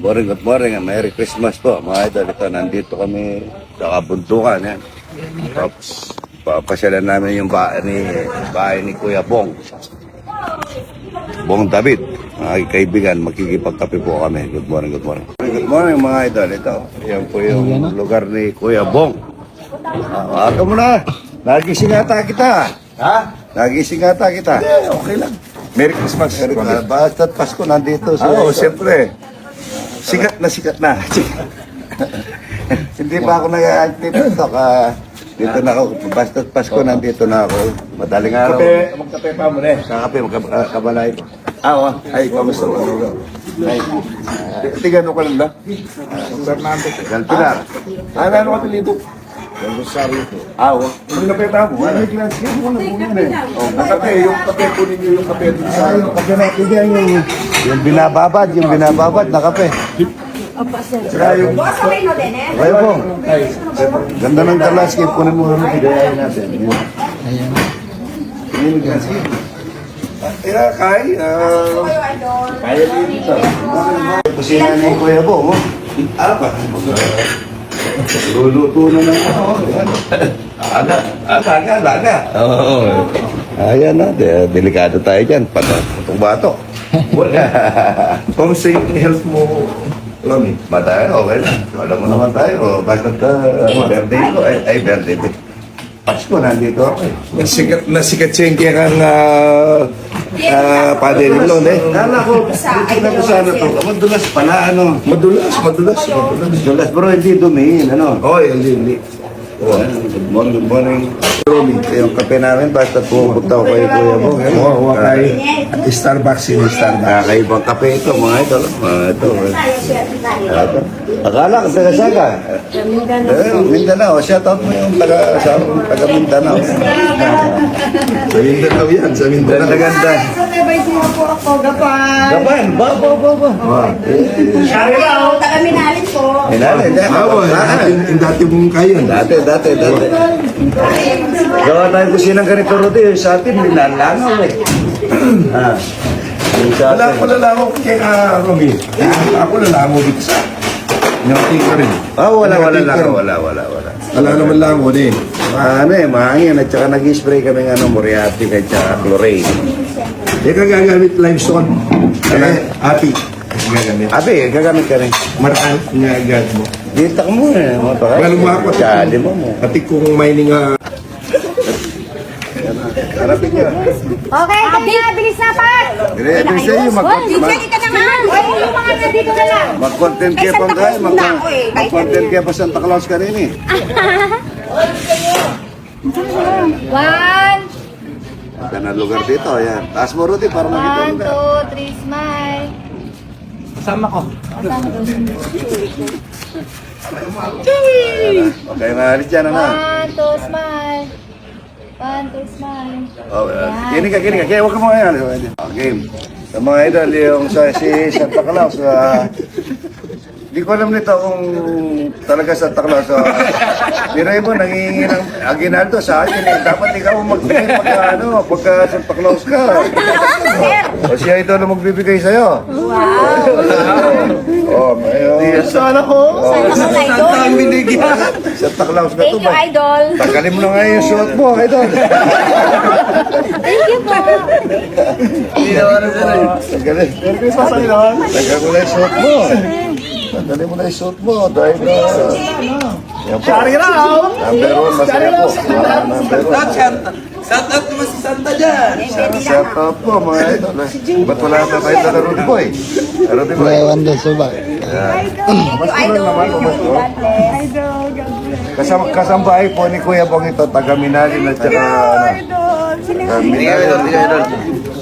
Morning, good morning. and Merry Christmas po, mga idol. Ito, nandito kami sa kabuntukan. Yan. Tapos, papasyalan namin yung bahay ni, bahay ni Kuya Bong. Bong David, mga kaibigan, makikipagkape po kami. Good morning, good morning. Good morning, mga idol. Ito, yan po yung lugar ni Kuya Bong. Ah, aga mo na. Nagising ata kita. Ha? Nagising ata kita. Okay lang. Merry Christmas. Merry Christmas. Basta't Pasko nandito. Ah, Oo, siyempre. Sikat na sikat na. Hindi pa ako nag-tiktok. ah. dito na ako. Basta't Pasko nandito na ako. Madaling araw. Kape, magkape pa muna eh. Sa kape, magkabalay ko. Ah, oh. Ay, kamusta mo? Ay, tigano ka lang ba? Fernando. Gal Pilar. Ah, ano ka pilito? Yung Rosario ko. Ah, oh. Yung kape pa mo? Ano yung glass? Yung muna muna eh. Oh, ang kape, yung kape po ninyo, yung kape dun sa... Yung kape natin yan, yung, yung binababad, yung binababad na kape. Saka yung... Kayo po. Ganda ng talas, kaya kunin mo yung bigayan natin. Yun. Yun yung glass. Ah, Ira, ah... Kaya din dito. Kusina ni Kuya Bo, oh. Apa? Luluto na ng ako. Aga, aga, aga, aga. Oo. Ayan na, de- delikado tayo dyan. Pata, itong bato. Wala. Health mo, Lami? Matay, okay na. Alam mo naman tayo, basta uh, birthday ko, ay, ay birthday ko. Pasko, nandito ako eh. Nasikat, nasikat siya yung kaya kang uh, uh, padre-in-law, eh. Kala ko, dito na ko sana to. Madulas pala, ano. Madulas, madulas, madulas. Madulas, bro, hindi dumihin, ano. Oy, hindi, hindi. Good morning, good morning. Yung kape namin, basta pupunta ko kay Kuya yan. Oo, oo, kay Starbucks yun, Starbucks. Kakaibang kape ito, mga ito. Mga ito. Ito. Akala ka taga Saga. Eh, Mindanao. Shout out mo yung taga, sa, taga Mindanao. Sa Mindanao yan, sa Mindanao. Ganda, ganda. Gaban, ba, ba, ba, ba. Hello, taga Minalin po. Hinali, hindi. Ah, oh, dati, yung dati mong kayo. Dati, dati, dati. Gawa tayo kusinang ganito, Rudy. Sa atin, nilalangaw eh. Ah. Wala atin. ko lalamo kay uh, Romy. Ako lalamo dito sa Nangating ka rin. Ah, wala, wala rin. Wala, wala, wala. Wala naman lango din. Ano eh, mahangin. At saka nag-spray kami ng ano, Moriarty at saka chlorine. Hindi ka gagamit limestone. Eh, api. Gagamit. Abi, gagamit ka rin. Maraan nga agad mo. Dita ka mo eh. Mga baka. Well, umakot. Tsadi mo mo. Pati kung Harapin niya. Okay, kami na, bilis na pa. Dire, ito sa iyo. Mag, mag, Ready ka naman. Yung mga nandito na lang. mag-content kaya pang kaya. Mag, mag-content kaya pa Santa Claus ka rin eh. One, Ganda na lugar dito. Ayan. Taas mo, Rudy, para makita one, mo. two, three, smile. Okay, maalis dyan, ano? One, two, smile. One, two, smile. Oh, uh, kini ka, kini ka. Kaya huwag ka mo ngayon. Oh, game. Sa mga idol, yung sa si Santa Claus, ah, Hindi ko alam nito kung talaga Santa Claus. Uh, Biray mo, nangingi ng aginaldo sa akin. Eh. Dapat ikaw ang magbigay pagka, ano, pagka Santa Claus ka. O siya ito na magbibigay sa'yo. Wow. Oh, mayo. sana ko. Sana ka, idol. binigyan. Santa Claus na to Thank you, ba? idol. Tanggalin mo na nga yung suot mo, idol. Thank you po. Tanggalin. Tanggalin mo na yung suot mo. Tanggalin mo na yung suot mo. Dahil na... Yan po. Raw. Number one, masaya po. Ah, Number one. Shout out naman si Santa dyan. Shout out po mga idol. eh. Ba't wala na kayo na Rudy Boy? Rudy Boy. Thank you, idol. God bless. Kasama, kasambahay po ni Kuya Bong ito, taga Minalin at saka... Taga Minalin.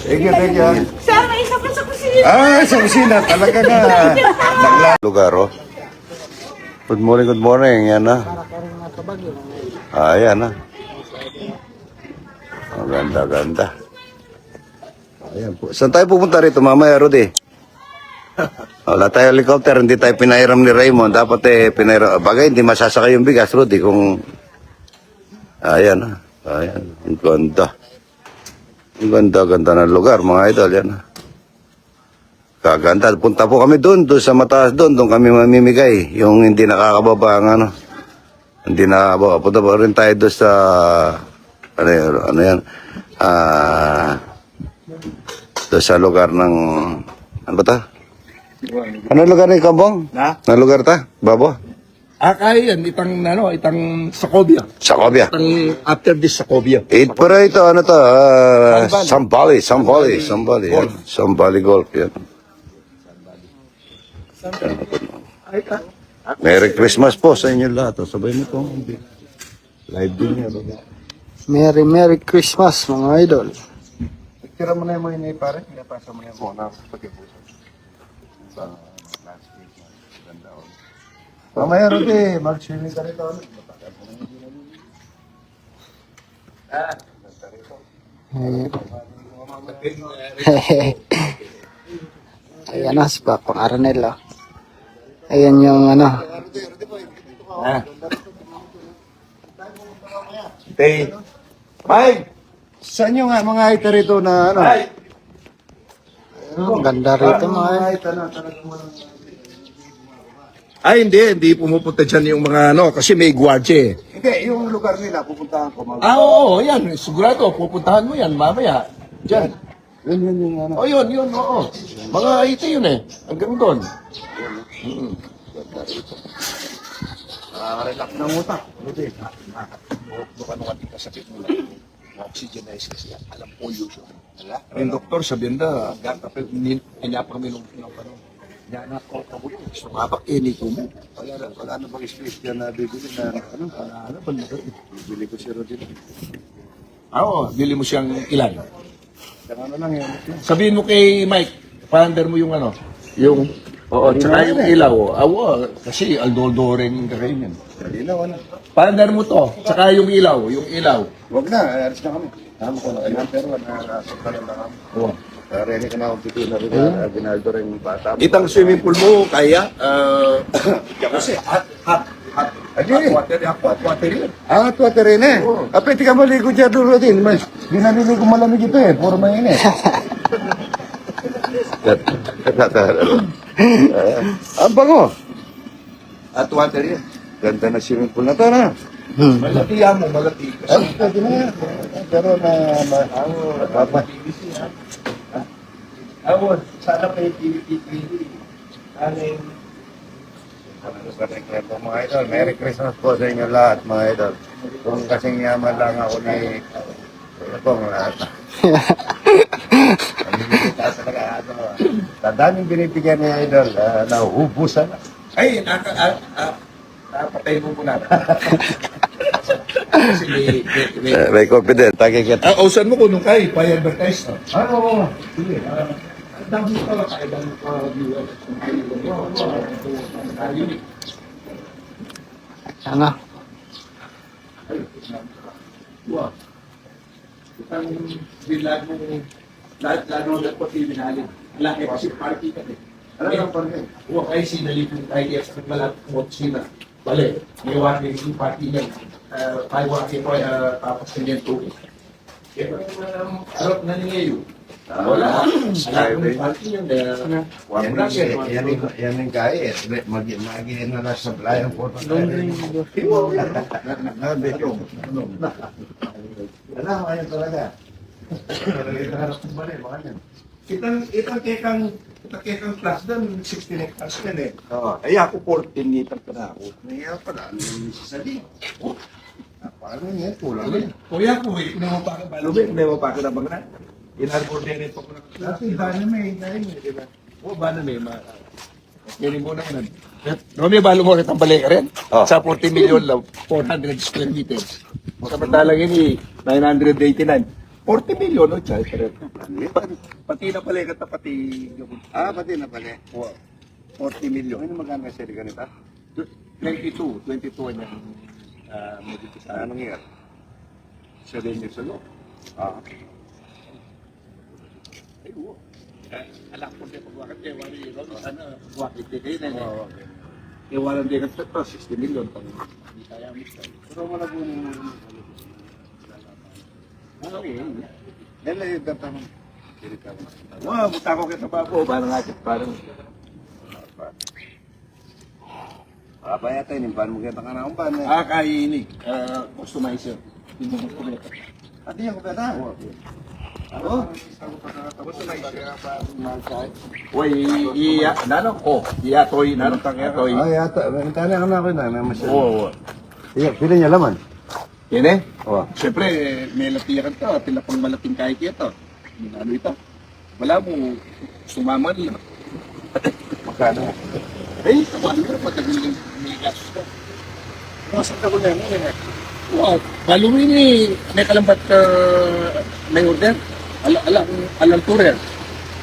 Thank you, thank you. Sir, may isa pa sa kusina. Ah, sa kusina, talaga na. Nagla... Lugar, oh. Good morning, good morning. Yan na. Ah, yan na. Ang ganda. Ayan po. Saan tayo pupunta rito mamaya, Rudy? Wala tayo helicopter, hindi tayo pinairam ni Raymond. Dapat eh, pinairam. Bagay, hindi masasakay yung bigas, Rudy, kung... Ayan na. Ayan. Ang ganda. Ang ganda, ganda ng lugar, mga idol. Yan na. Kaganda. Punta po kami doon, doon sa mataas doon, doon kami mamimigay. Yung hindi nakakababa ang ano. Hindi nakakababa. Punta po rin tayo doon sa, ano, ano yan, ah, doon sa lugar ng, ano ba ta? Ano lugar ni Kambong? Ha? Ano lugar ta? Babo? Ah, kaya yan. Itang, ano, itang Sacobia. Sacobia. Itang after this Sacobia. It, pero ito, ano to? Uh, Sambali, Sambali, Sambali. Yan. Sambali Golf, yan. Merry Christmas po sa inyo lahat. Sabay niyo po. Live din yan. Merry Merry Christmas mga idol. Tira mo na yung mga inay pare. Pinapasa mo na yung mga pag-ipuso. Sa last Christmas. Ganda ako. Mamaya Rudy, mag-swimming ka rito. ano? Ayan na, si Papa Aranel. Oh. Ayan yung ano. Tay. Mike! Saan yung nga mga ita rito na ano? Ang ganda rito mga ita na talagang walang... Ay, hindi. Hindi pumupunta dyan yung mga, ano, kasi may gwardya eh. Hindi, yung lugar nila, pupuntahan ko. Mag- Ah, oo, yan. Sigurado, pupuntahan mo yan mamaya. Diyan. yun, yun, yung ano. O, yun, yun, oo. Mga ito yun eh. Hanggang doon. Relax ng utak. Buti. Baka nung ating kasakit mo lang. Oxygenize kasi yan. Alam po yun siya. Yung doktor, sabihin na, kami nung nung panahon. Yan na, ko ko Gusto nga ba, ini ko mo. Wala na, wala na bang space dyan na bibili na ano? Ano ba na Bibili ko si Rodin. Ah, Oo, bili mo siyang ilan. Ano lang yan. Sabihin mo kay Mike, pander mo yung ano, yung, oo, tsaka yung ilaw. Awo, kasi aldoldoren ka kayo yan. Dali na, wala. Pander mo to, tsaka yung ilaw, yung ilaw. Huwag na, alis na kami. Tama ko na kayo. Pero nakasok ka na lang kami. Oo. Uh, ready ka na akong na rin. Uh, Ginaldo rin yung bata. Itang swimming pool mo, kaya, uh, kasi hot, hot, hot, Adi. hot water, hot water yun. Ah, tuwate rin eh. Ah, pwede ka maligo dyan doon, Rodin. Mas, di naliligo malamig ito eh. Puro mainit. Ang bango. Hot water yun. Ganda na swimming pool na to, na. Malati yan mo, malati. Ah, pwede na yan. Pero na, ma, papa. Ako, sana pa yung TV-TV. Ano yung Mga idol, Merry Christmas po sa inyo lahat, mga idol. Kung kasing yaman lang ako ni... Ano po, mga... Talaga ano. Sa daming binibigyan ni idol, uh, nahuhubusan na. Ay, naka, ah, ah, napatay mo muna. Kasi may, may, may, May confident, takikit. Ah, usan mo ko nung kay, pa-advertise na. Ano mo? Sige. ah, Ang dami pala tayo ng uh, viewers. Ano? Wow. Bilag mo, lahat lalo na po tinalin. Laki kasi party ka eh. Ano ang pangin? Huwag kayo sinalip yung ideas at malat mo sina. Bale, may waki yung party niyan. Uh, tayo waki po, uh, tapos ganyan tubig. Kaya um, arot na ningayo. Wala. Alam mo party niyan. uh, Yan Yan lang siya. yan yung- yan yung kaya eh. Mag magiin na nasa supply ang photo. Ano, ayun talaga. Talaga yung bali, mga yan. Itang, itang kekang, itang kekang class doon, 16 hectares yan eh. Oo. Ay ako 14 liters ka na ako. Kaya pala, ano yung isa di? Paano yan? Kulang yan. kuya eh, kung mo pa ka balube, kung mo pa ka na bang na. Inarbor din ito ko na. Dahil may dahil may, di ba? O ba na may ma... Yan mo na yan. Romeo, balo mo kitang balik ka rin. Oh. Sa 40 million lang, 400 square meters. Samantalang yun eh, 989. 40 million, no, chay. Pati na pala ka pati Ah, pati na pala. 40 million. Ano magkano kasi di ganito? 22, 22 yan. Uh, medyo sa Anong year? sa rin yung salo. Ah. Ay, oo. Eh, alam ko din pagwakat kay Wari Ron, ano, pagwakat kay kayo na Oo, eh. okay. Kaya walang din at 60 million. Hindi kaya mo siya. Pero na yung Ah, lang yung tatanong. Wow, buta ko kita pa po. Parang nga, parang... Apa yata ini ban mo kita ka na ang ban. Ah, kay ini. Uh, customizer. Hindi mo kumita. Ati yung kupeta. Oh. Uy, iya, nano ko. Iya, toy, nano, toy. Ay, yata. Tanya ka na ako na. May masyado. Oo. Iya, pili niya laman. Yan eh. Oo. Siyempre, may latiran to. Tila pang malaking kahit ito. Ano ito? Wala mo. Sumama nila. Magkano? Eh, tawag ko. Matagal yung may gas ko. Nasaan ka ko na yun eh. Wow. Malumi ni may kalambat ka may order. Ala, ala, alam turer.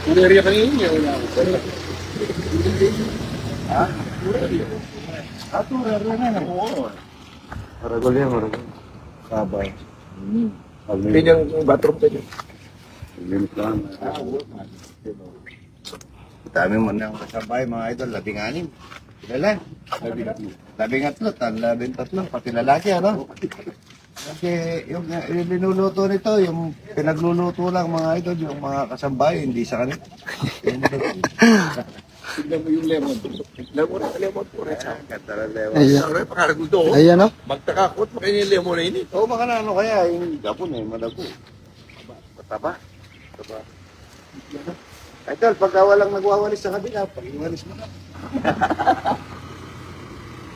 Turer yan kanina niya. Wala ako. Ha? Turer yan. Ah, turer yan. Oo. Maragol yan, maragol. Sabay. Pwede yung bathroom pwede. Limit lang. Dami mo na ang kasabay, mga idol. Labing anim. Kilala? Labing atlo, tan labing tatlo. Pati lalaki, ano? Kasi yung, yung linuluto nito, yung pinagluluto lang mga idol, yung mga kasambay, hindi sa kanila. Tignan mo yung lemon. Lemon na lemon po rin. Ganda ng lewa. Ayan. Ang pakaragulo. Ayan o. Magtakakot pa kayo yung lemon na ini. Oo, baka na ano kaya, yung gapon eh, malago. Mataba. Mataba. Idol, pagka walang nagwawalis sa kabila, pag iwalis mo na.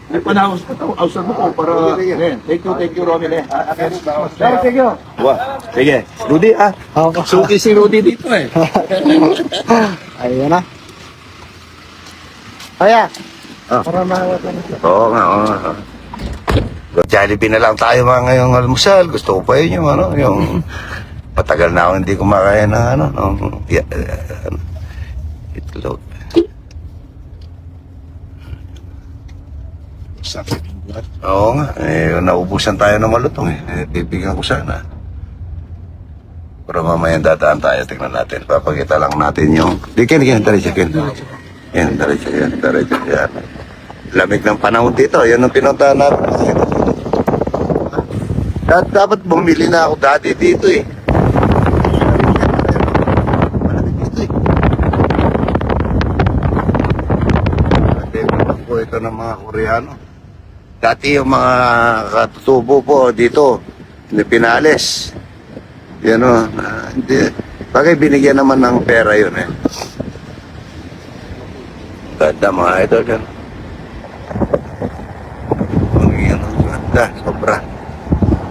Ay, panawas ko. Ausad mo ko para... Sige. Ayan. Thank you, thank you. Eh. Sige, sige. Sige. Rudy, ah. Suki si Rudy dito eh. Ayan na. Kaya. Ah. Para mawat na. Oo nga, oo nga. Jollibee na lang tayo mga ngayong almusal. Gusto ko pa yun yung ano, yung patagal na ako hindi kumakain ng ano, ng ya, uh, ano, itlog. Oo nga, eh, naubusan tayo ng malutong eh. eh bibigyan ko sana. Pero mamaya dadaan tayo, tingnan natin. Papakita lang natin yung... Di, Ken, Ken, diretso, Ken. Yan, diretso, yan, diretso, yan. Lamig ng panahon dito, yan ang pinuntahan natin. Dat dapat bumili na ako dati dito eh. Malamig dito eh. Favorite po ito ng mga Koreano. Dati yung mga katutubo po dito, ni pinalis. Yan o, hindi. Bagay binigyan naman ng pera yun eh. Ganda mga idol yan. Ang yan, ang ganda, sobra.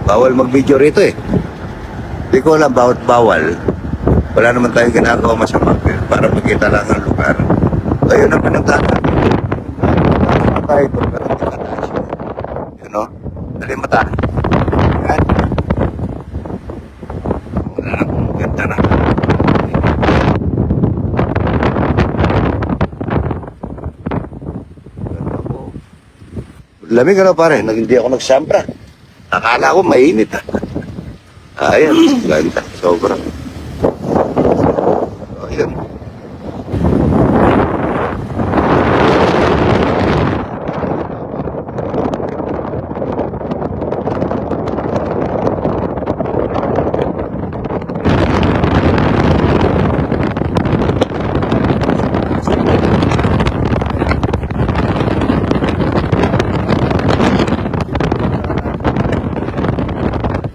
Bawal mag-video rito eh. Hindi ko alam bawat bawal. Wala naman tayong ginagawa masama para makita lang ang lugar. Ayun ang pinuntahan natin. Tayo ito, pero hindi ka tayo. Yun o, dali mata. Yan. Wala na, ganda na. Ganda po. Lamig ano pare, nag hindi ako nagsambra. Akala ko mainit ah. Ayan, ganda, sobra. Ayan.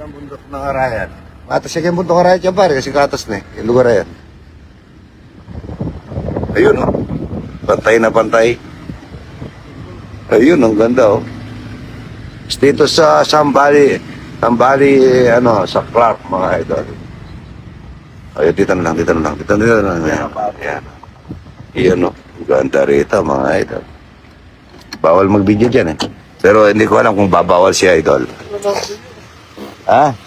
ng bundok ng Arayan. Atas siya yung bundok ng Arayan dyan pare, kasi katas na eh, yung lugar na yan. Ayun oh. Pantay na pantay. Ayun, ang ganda oh. Dito sa Sambali, Sambali, ano, sa Clark, mga idol. Ayun, dito na lang, dito na lang, dito na lang. Yan, yan. Iyan oh, ganda rito, mga idol. Bawal mag-video dyan eh. Pero hindi ko alam kung babawal siya, idol. Ha? Ah,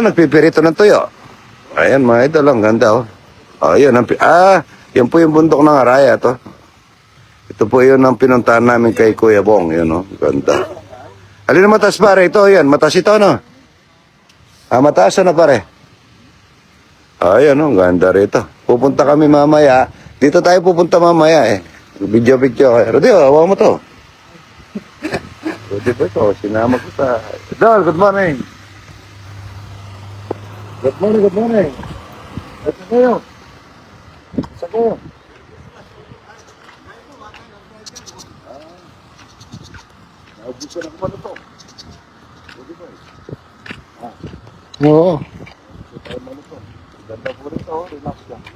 nagpipirito ng tuyo. Ayan, mga idol, ang ganda, oh. Oh, yun, ang, ah, yan po yung bundok ng Araya, to. Ito po yun ang pinuntahan namin kay Kuya Bong, yun, oh. Ganda. Alin na mataas, pare? Ito, yan, mataas ito, no? Ah, mataas na, pare. Ah, yan, oh, ganda rito. Pupunta kami mamaya. Dito tayo pupunta mamaya, eh. Video-video. Rodeo, hawa mo to. Rodeo ba ito? Sinama ko sa... Dol, good morning. Good morning, good morning. Ito kayo. Sa kayo. Ah. Naubusan ako pa ito. Pwede ba eh? Oo. Ito tayo malito. Ganda po rin ito, relax lang.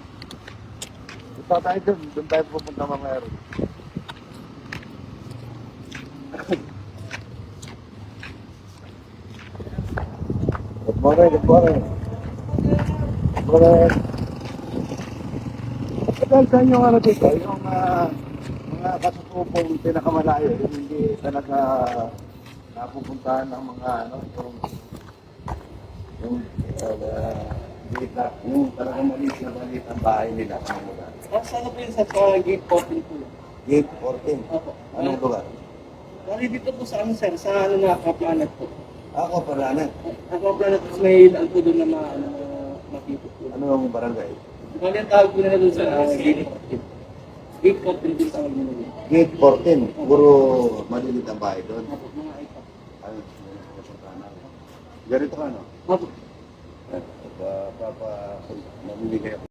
Punta tayo dun, dun tayo pupunta mamaya rin. Good morning, good morning. Morning. Dahil sa inyo ano dito, yung ah, mga kasusupong pinakamalayo, yung hindi talaga napupuntahan ng mga ano, yung yung uh, maliit na, yung talagang maliit na maliit ang bahay nila. Anong lugar? Ah, saan po yun sa sa gate 14 po? Gate 14. Opo. Anong lugar? Bali dito po sa ano sir, sa ano na kaplanet po. Ako, Paranan. Ang kaplanet may daan po doon na ma, ano, Ano ang barangay? Bali ang tawag po nila doon sa ah, gate 14. Gate 14 din tawag nila doon. Gate 14. Puro maliit ang bahay doon. Opo, mga iPad. Ano? Ganito ka, no? Opo. Eh, pa, pa, pa, mamimigay ako.